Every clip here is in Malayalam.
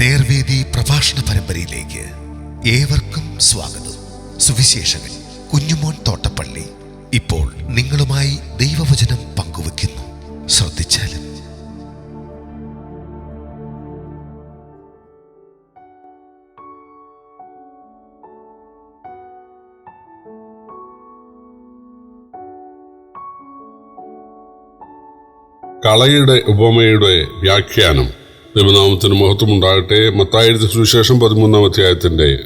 നേർവേദി പ്രഭാഷണ പരമ്പരയിലേക്ക് ഏവർക്കും സ്വാഗതം. സുവിശേഷകൻ കുഞ്ഞുമോൻ തോട്ടപ്പള്ളി ഇപ്പോൾ നിങ്ങളുമായി ദൈവവചനം പങ്കുവെക്കുന്നു ശ്രദ്ധിച്ചാലും. കളയുടെ ഉപമയുടെ വ്യാഖ്യാനം. ദൈവനാമത്തിന് മഹത്വമുണ്ടാകട്ടെ. മത്തായെഴുതി സുവിശേഷം പതിമൂന്നാം അധ്യായത്തിന്റെ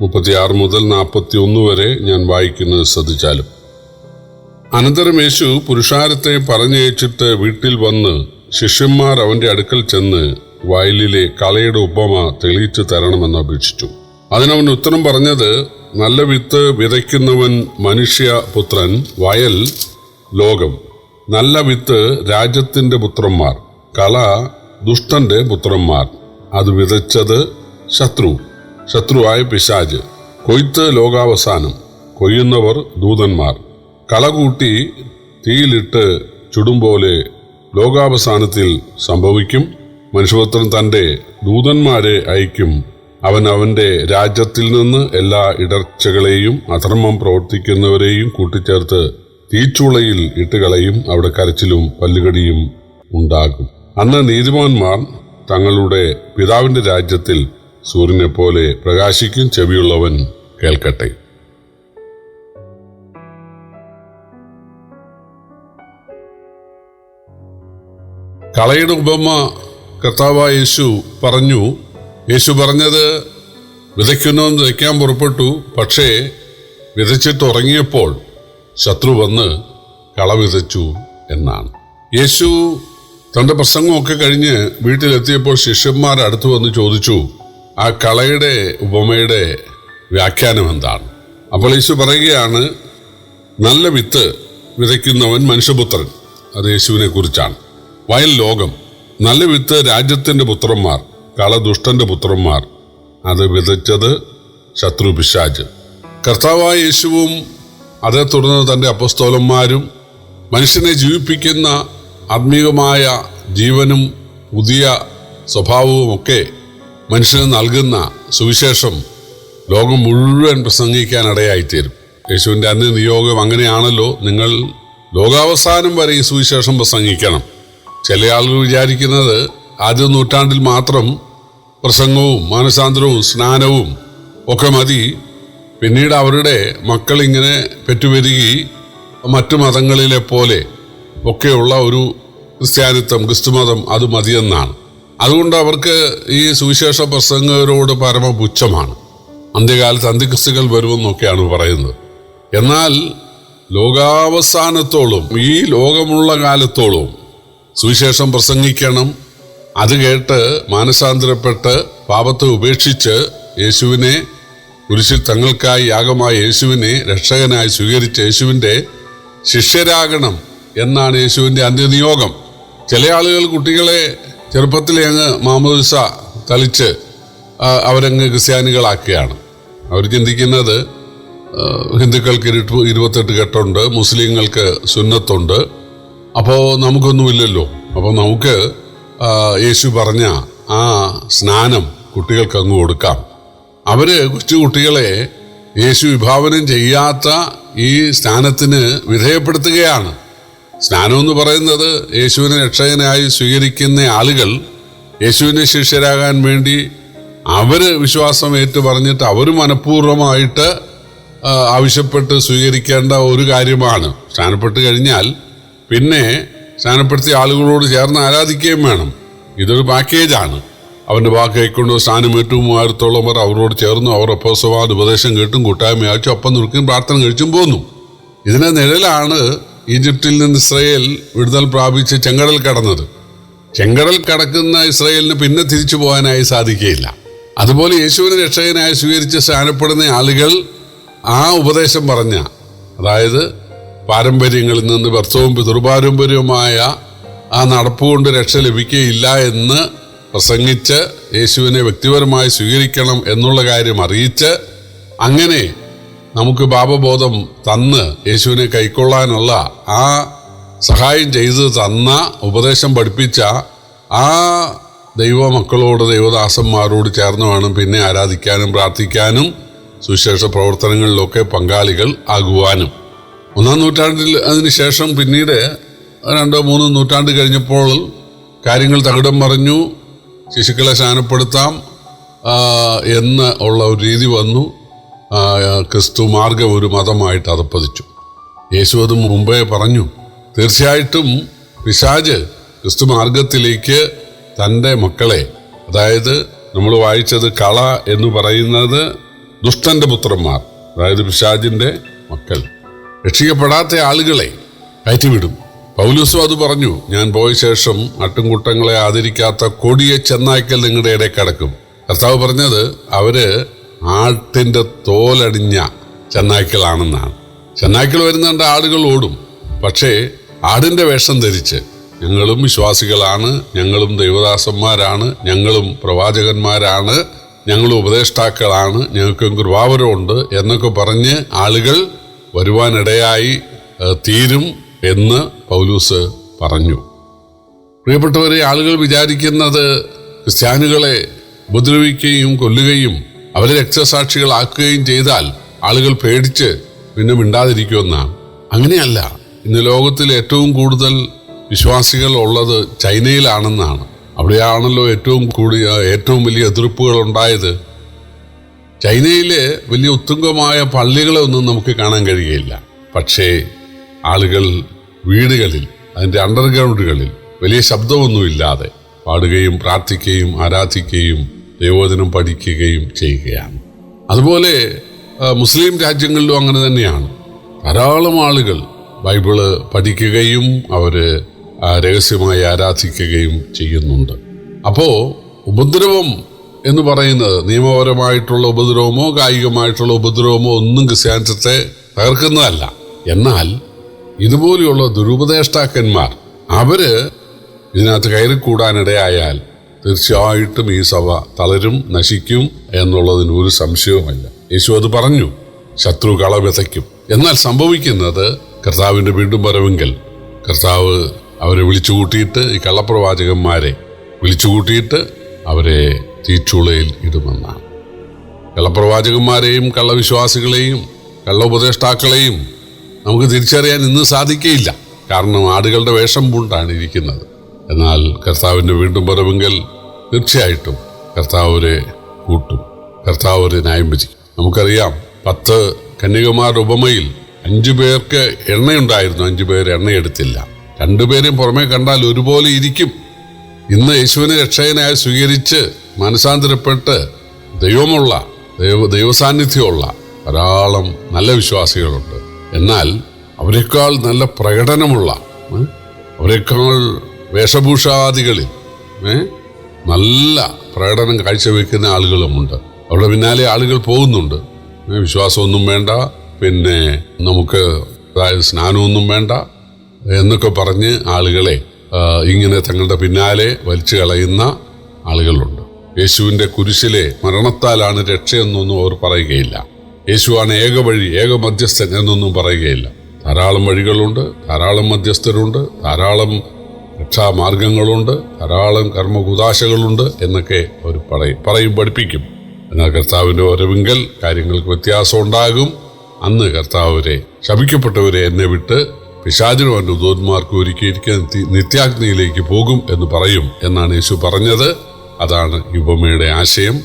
മുപ്പത്തിയാറ് മുതൽ നാൽപ്പത്തി ഒന്ന് വരെ ഞാൻ വായിക്കുന്നത് ശ്രദ്ധിച്ചാലും. അനന്തരം യേശു പുരുഷാരത്തെ പറഞ്ഞയച്ചിട്ട് വീട്ടിൽ വന്ന് ശിഷ്യന്മാർ അവന്റെ അടുക്കൽ ചെന്ന് വയലിലെ കളയുടെ ഉപമ തെളിയിച്ചു തരണമെന്ന് അപേക്ഷിച്ചു. അതിനവൻ ഉത്തരം പറഞ്ഞത് നല്ല വിത്ത് വിതയ്ക്കുന്നവൻ മനുഷ്യപുത്രൻ വയൽ ലോകം. നല്ല വിത്ത് രാജ്യത്തിന്റെ പുത്രന്മാർ. കള ദുഷ്ടന്റെ പുത്രന്മാർ. അത് വിതച്ചത് ശത്രു. ശത്രുവായ പിശാജ്. കൊയ്ത്ത് ലോകാവസാനം. കൊയ്യുന്നവർ ദൂതന്മാർ. കളകൂട്ടി തീയിലിട്ട് ചുടുംപോലെ ലോകാവസാനത്തിൽ സംഭവിക്കും. മനുഷ്യപുത്രൻ തന്റെ ദൂതന്മാരെ അയക്കും. അവൻ അവന്റെ രാജ്യത്തിൽ നിന്ന് എല്ലാ ഇടർച്ചകളെയും അധർമ്മം പ്രവർത്തിക്കുന്നവരെയും കൂട്ടിച്ചേർത്ത് തീച്ചുളയിൽ ഇട്ടുകളയും. അവിടെ കരച്ചിലും പല്ലുകടിയും ഉണ്ടാകും. അന്ന് നീതിമാന്മാർ തങ്ങളുടെ പിതാവിന്റെ രാജ്യത്തിൽ സൂര്യനെ പോലെ പ്രകാശിക്കും ചെവിയുള്ളവൻ കേൾക്കട്ടെ. കളയുടെ ഉപമ കർത്താവായ യേശു പറഞ്ഞു യേശു പറഞ്ഞത് വിതയ്ക്കുന്നവൻ വിതയ്ക്കാൻ പുറപ്പെട്ടു പക്ഷേ വിതച്ചിട്ട് ഉറങ്ങിയപ്പോൾ ശത്രു വന്ന് കള വിതച്ചു എന്നാണ്. യേശു തന്റെ പ്രസംഗമൊക്കെ കഴിഞ്ഞ് വീട്ടിലെത്തിയപ്പോൾ ശിഷ്യന്മാർ അടുത്തു വന്ന് ചോദിച്ചു ആ കളയുടെ ഉപമയുടെ വ്യാഖ്യാനം എന്താണ്? അപ്പോൾ യേശു പറയുകയാണ് നല്ല വിത്ത് വിതയ്ക്കുന്നവൻ മനുഷ്യപുത്രൻ അത് യേശുവിനെ കുറിച്ചാണ്. വയൽ ലോകം നല്ല വിത്ത് രാജ്യത്തിന്റെ പുത്രന്മാർ കള ദുഷ്ടന്റെ പുത്രന്മാർ അത് വിതച്ചത് ശത്രു പിശാജ് കർത്താവായ യേശുവും അതേ തുടർന്ന് തന്റെ അപ്പസ്തോലന്മാരും മനുഷ്യനെ ജീവിപ്പിക്കുന്ന ആത്മീയമായ ജീവനും പുതിയ സ്വഭാവവുമൊക്കെ മനുഷ്യന് നൽകുന്ന സുവിശേഷം ലോകം മുഴുവൻ പ്രസംഗിക്കാൻ ഇടയായിത്തീരും യേശുവിന്റെ അന്യ നിയോഗം അങ്ങനെയാണല്ലോ നിങ്ങൾ ലോകാവസാനം വരെ ഈ സുവിശേഷം പ്രസംഗിക്കണം. ചില ആളുകൾ വിചാരിക്കുന്നത് ആദ്യ നൂറ്റാണ്ടിൽ മാത്രം പ്രസംഗവും മാനസാന്തരവും സ്നാനവും ഒക്കെ മതി. പിന്നീട് അവരുടെ മക്കൾ ഇങ്ങനെ പെറ്റുപെരുകി മറ്റു മതങ്ങളിലെ പോലെ ഒക്കെയുള്ള ഒരു ക്രിസ്ത്യാനിത്വം ക്രിസ്തുമതം അത് മതിയെന്നാണ്. അതുകൊണ്ട് അവർക്ക് ഈ സുവിശേഷ പ്രസംഗകരോട് പരമപുച്ഛമാണ്. അന്ത്യകാലത്ത് അന്ത്യക്രിസ്തുകൾ വരുമെന്നൊക്കെയാണ് പറയുന്നത്. എന്നാൽ ലോകാവസാനത്തോളം ഈ ലോകമുള്ള കാലത്തോളം സുവിശേഷം പ്രസംഗിക്കണം അത് കേട്ട് മാനസാന്തരപ്പെട്ട് പാപത്തെ ഉപേക്ഷിച്ച് യേശുവിനെ കുരിശിൽ തങ്ങൾക്കായി യാഗമായ യേശുവിനെ രക്ഷകനായി സ്വീകരിച്ച യേശുവിന്റെ ശിഷ്യരാകണം എന്നാണ് യേശുവിന്റെ അന്ത്യനിയോഗം. ചില ആളുകൾ കുട്ടികളെ ചെറുപ്പത്തിലെ അങ്ങ് മാമോദിസ തളിച്ച് ആ, അവരങ്ങ് ക്രിസ്ത്യാനികളാക്കുകയാണ്. അവർ ചിന്തിക്കുന്നത് ഹിന്ദുക്കൾക്ക് ഇരുപ ഇരുപത്തെട്ട് കെട്ടുണ്ട് മുസ്ലിങ്ങൾക്ക് സുന്നത്തുണ്ട്. അപ്പോൾ നമുക്കൊന്നുമില്ലല്ലോ. അപ്പോൾ നമുക്ക് യേശു പറഞ്ഞ ആ സ്നാനം കുട്ടികൾക്ക് അങ്ങ് കൊടുക്കാം. അവർ കൊച്ചു കുട്ടികളെ യേശു വിഭാവനം ചെയ്യാത്ത ഈ സ്നാനത്തിന് വിധേയപ്പെടുത്തുകയാണ്. സ്നാനം എന്ന് പറയുന്നത് യേശുവിനെ രക്ഷകനായി സ്വീകരിക്കുന്ന ആളുകൾ യേശുവിനെ ശിഷ്യരാകാൻ വേണ്ടി അവർ വിശ്വാസം ഏറ്റു പറഞ്ഞിട്ട് അവർ മനഃപൂർവമായിട്ട് ആവശ്യപ്പെട്ട് സ്വീകരിക്കേണ്ട ഒരു കാര്യമാണ്. സ്നാനപ്പെട്ട് കഴിഞ്ഞാൽ പിന്നെ സ്നാനപ്പെടുത്തിയ ആളുകളോട് ചേർന്ന് ആരാധിക്കുകയും വേണം. ഇതൊരു പാക്കേജാണ്. അവന്റെ വാക്ക് കൈക്കൊണ്ട് സ്ഥാനമേറ്റവും മൂവായിരത്തോളം പേർ അവരോട് ചേർന്നു അവർ അപ്പോസവാദ ഉപദേശം കേട്ടും കൂട്ടായ്മയാച്ചും ഒപ്പം നുറുക്കും പ്രാർത്ഥന കഴിച്ചും പോന്നു. ഇതിന്റെ നിഴലാണ് ഈജിപ്തിൽ നിന്ന് ഇസ്രയേൽ വിടുതൽ പ്രാപിച്ച് ചെങ്കടൽ കടന്നത്. ചെങ്കടൽ കടക്കുന്ന ഇസ്രയേലിന് പിന്നെ തിരിച്ചു പോകാനായി സാധിക്കുകയില്ല. അതുപോലെ യേശുവിനെ രക്ഷകനായി സ്വീകരിച്ച് സ്ഥാനപ്പെടുന്ന ആളുകൾ ആ ഉപദേശം പറഞ്ഞ അതായത് പാരമ്പര്യങ്ങളിൽ നിന്ന് വ്യർത്ഥവും പിതൃപാരമ്പര്യവുമായ ആ നടപ്പുകൊണ്ട് രക്ഷ ലഭിക്കുകയില്ല എന്ന് പ്രസംഗിച്ച് യേശുവിനെ വ്യക്തിപരമായി സ്വീകരിക്കണം എന്നുള്ള കാര്യം അറിയിച്ച് അങ്ങനെ നമുക്ക് പാപബോധം തന്ന് യേശുവിനെ കൈക്കൊള്ളാനുള്ള ആ സഹായം ചെയ്ത് തന്ന ഉപദേശം പഠിപ്പിച്ച ആ ദൈവമക്കളോട് ദൈവദാസന്മാരോട് ചേർന്ന് വേണം പിന്നെ ആരാധിക്കാനും പ്രാർത്ഥിക്കാനും സുവിശേഷ പ്രവർത്തനങ്ങളിലൊക്കെ പങ്കാളികൾ ആകുവാനും. ഒന്നാം നൂറ്റാണ്ടിൽ അതിനുശേഷം പിന്നീട് രണ്ടോ മൂന്നോ നൂറ്റാണ്ട് കഴിഞ്ഞപ്പോൾ കാര്യങ്ങൾ തകിടം മറിഞ്ഞു. ശിശുക്കളെ ശാനപ്പെടുത്താം എന്ന് ഉള്ള ഒരു രീതി വന്നു. ക്രിസ്തു മാർഗം ഒരു മതമായിട്ട് അതപ്പതിച്ചു യേശു അത് മുമ്പേ പറഞ്ഞു. തീർച്ചയായിട്ടും പിശാജ് ക്രിസ്തു മാർഗത്തിലേക്ക് തന്റെ മക്കളെ അതായത് നമ്മൾ വായിച്ചത് കള എന്ന് പറയുന്നത് ദുഷ്ടന്റെ പുത്രന്മാർ അതായത് പിശാജിന്റെ മക്കൾ. രക്ഷിക്കപ്പെടാത്ത ആളുകളെ കയറ്റിവിടും. പൗലൂസും അത് പറഞ്ഞു ഞാൻ പോയ ശേഷം അട്ടുംകുട്ടങ്ങളെ ആദരിക്കാത്ത കൊടിയ ചെന്നായ്ക്കൽ നിങ്ങളുടെ ഇടയിൽ കടക്കും. കർത്താവ് പറഞ്ഞത് അവർ ആട്ടിന്റെ തോലടിഞ്ഞ ചെന്നായ്ക്കളാണെന്നാണ്. ചെന്നായ്ക്കൾ വരുന്നുണ്ട് ആടുകൾ ഓടും. പക്ഷേ ആടിന്റെ വേഷം ധരിച്ച് ഞങ്ങളും വിശ്വാസികളാണ് ഞങ്ങളും ദൈവദാസന്മാരാണ് ഞങ്ങളും പ്രവാചകന്മാരാണ് ഞങ്ങളും ഉപദേഷ്ടാക്കളാണ് ഞങ്ങൾക്കും കൃപാവരമുണ്ട് എന്നൊക്കെ പറഞ്ഞ് ആളുകൾ വരുവാനിടയായി തീരും എന്ന് പൗലൂസ് പറഞ്ഞു. പ്രിയപ്പെട്ടവരെ ആളുകൾ വിചാരിക്കുന്നത് ക്രിസ്ത്യാനികളെ ഉപദ്രവിക്കുകയും കൊല്ലുകയും അവരെ രക്തസാക്ഷികളാക്കുകയും ചെയ്താൽ ആളുകൾ പേടിച്ച് പിന്നെ മിണ്ടാതിരിക്കുമെന്നാണ് അങ്ങനെയല്ല. ഇന്ന് ലോകത്തിൽ ഏറ്റവും കൂടുതൽ വിശ്വാസികൾ ഉള്ളത് ചൈനയിലാണെന്നാണ്. അവിടെയാണല്ലോ ഏറ്റവും കൂടിയ ഏറ്റവും വലിയ എതിർപ്പുകൾ ഉണ്ടായത്. ചൈനയിലെ വലിയ ഉത്തുംഗമായ പള്ളികളൊന്നും നമുക്ക് കാണാൻ കഴിയുകയില്ല. പക്ഷേ ആളുകൾ വീടുകളിൽ അതിന്റെ അണ്ടർഗ്രൗണ്ടുകളിൽ വലിയ ശബ്ദമൊന്നുമില്ലാതെ പാടുകയും പ്രാർത്ഥിക്കുകയും ആരാധിക്കുകയും ദൈവോധനം പഠിക്കുകയും ചെയ്യുകയാണ്. അതുപോലെ മുസ്ലിം രാജ്യങ്ങളിലും അങ്ങനെ തന്നെയാണ്. ധാരാളം ആളുകൾ ബൈബിൾ പഠിക്കുകയും അവർ രഹസ്യമായി ആരാധിക്കുകയും ചെയ്യുന്നുണ്ട്. അപ്പോൾ ഉപദ്രവം എന്ന് പറയുന്നത് നിയമപരമായിട്ടുള്ള ഉപദ്രവമോ കായികമായിട്ടുള്ള ഉപദ്രവമോ ഒന്നും ക്രിസ്ത്യാനിത്വത്തെ തകർക്കുന്നതല്ല. എന്നാൽ ഇതുപോലെയുള്ള ദുരുപദേഷ്ടാക്കന്മാർ അവർ ഇതിനകത്ത് കയറിക്കൂടാനിടയായാൽ തീർച്ചയായിട്ടും ഈ സഭ തളരും നശിക്കും എന്നുള്ളതിന് ഒരു സംശയവുമില്ല. യേശു അത് പറഞ്ഞു ശത്രു കള വിതയ്ക്കും എന്നാൽ സംഭവിക്കുന്നത് കർത്താവിന്റെ വീണ്ടും വരവെങ്കിൽ കർത്താവ് അവരെ വിളിച്ചുകൂട്ടിയിട്ട് ഈ കള്ളപ്രവാചകന്മാരെ വിളിച്ചുകൂട്ടിയിട്ട് അവരെ തീച്ചുളയിൽ ഇടുമെന്നാണ്. കള്ളപ്രവാചകന്മാരെയും കള്ളവിശ്വാസികളെയും കള്ള ഉപദേഷ്ടാക്കളെയും നമുക്ക് തിരിച്ചറിയാൻ ഇന്ന് സാധിക്കുകയില്ല കാരണം ആടുകളുടെ വേഷം പൂണ്ടാണ് ഇരിക്കുന്നത്. എന്നാൽ കർത്താവിന്റെ വീണ്ടും വരവെങ്കിൽ തീർച്ചയായിട്ടും കർത്താവിനെ കൂട്ടും. കർത്താവ് അവരെ ന്യായം വിധിക്കും. നമുക്കറിയാം പത്ത് കന്യകുമാരുടെ ഉപമയിൽ അഞ്ചു പേർക്ക് എണ്ണയുണ്ടായിരുന്നു. അഞ്ചു പേർ എണ്ണയെടുത്തില്ല. രണ്ടുപേരെയും പുറമേ കണ്ടാൽ ഒരുപോലെ ഇരിക്കും. ഇന്ന് യേശുവിനെ രക്ഷകനായി സ്വീകരിച്ച് മനസാന്തരപ്പെട്ട് ദൈവമുള്ള ദൈവ ദൈവസാന്നിധ്യമുള്ള ധാരാളം നല്ല വിശ്വാസികളുണ്ട്. എന്നാൽ അവരെക്കാൾ നല്ല പ്രകടനമുള്ള അവരെക്കാൾ വേഷഭൂഷാദികളിൽ നല്ല പ്രകടനം കാഴ്ചവെക്കുന്ന ആളുകളുമുണ്ട്. അവരുടെ പിന്നാലെ ആളുകൾ പോകുന്നുണ്ട്. വിശ്വാസമൊന്നും വേണ്ട. പിന്നെ നമുക്ക് അതായത് സ്നാനമൊന്നും വേണ്ട എന്നൊക്കെ പറഞ്ഞ് ആളുകളെ ഇങ്ങനെ തങ്ങളുടെ പിന്നാലെ വലിച്ചു കളയുന്ന ആളുകളുണ്ട്. യേശുവിന്റെ കുരിശിലെ മരണത്താലാണ് രക്ഷയെന്നൊന്നും അവർ പറയുകയില്ല. യേശുവാണ് ഏക വഴി ഏക മധ്യസ്ഥൻ എന്നൊന്നും പറയുകയില്ല. ധാരാളം വഴികളുണ്ട് ധാരാളം മധ്യസ്ഥരുണ്ട് ധാരാളം രക്ഷാമാർഗങ്ങളുണ്ട് ധാരാളം കർമ്മകുദാശകളുണ്ട് എന്നൊക്കെ അവർ പറയും പറയും പഠിപ്പിക്കും. എന്നാൽ കർത്താവിന്റെ വരവിങ്കൽ കാര്യങ്ങൾക്ക് വ്യത്യാസം ഉണ്ടാകും. അന്ന് കർത്താവരെ ശപിക്കപ്പെട്ടവരെ എന്നെ വിട്ട് പിശാചിനും അവന്റെ ദൂതന്മാർക്ക് ഒരുക്കിയിരിക്കാൻ നിത്യാഗ്നിയിലേക്ക് പോകും എന്ന് പറയും എന്നാണ് യേശു പറഞ്ഞത്. അതാണ് ഈ ഉപമയുടെ ആശയം.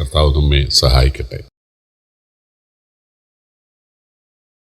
കർത്താവ് നമ്മെ സഹായിക്കട്ടെ.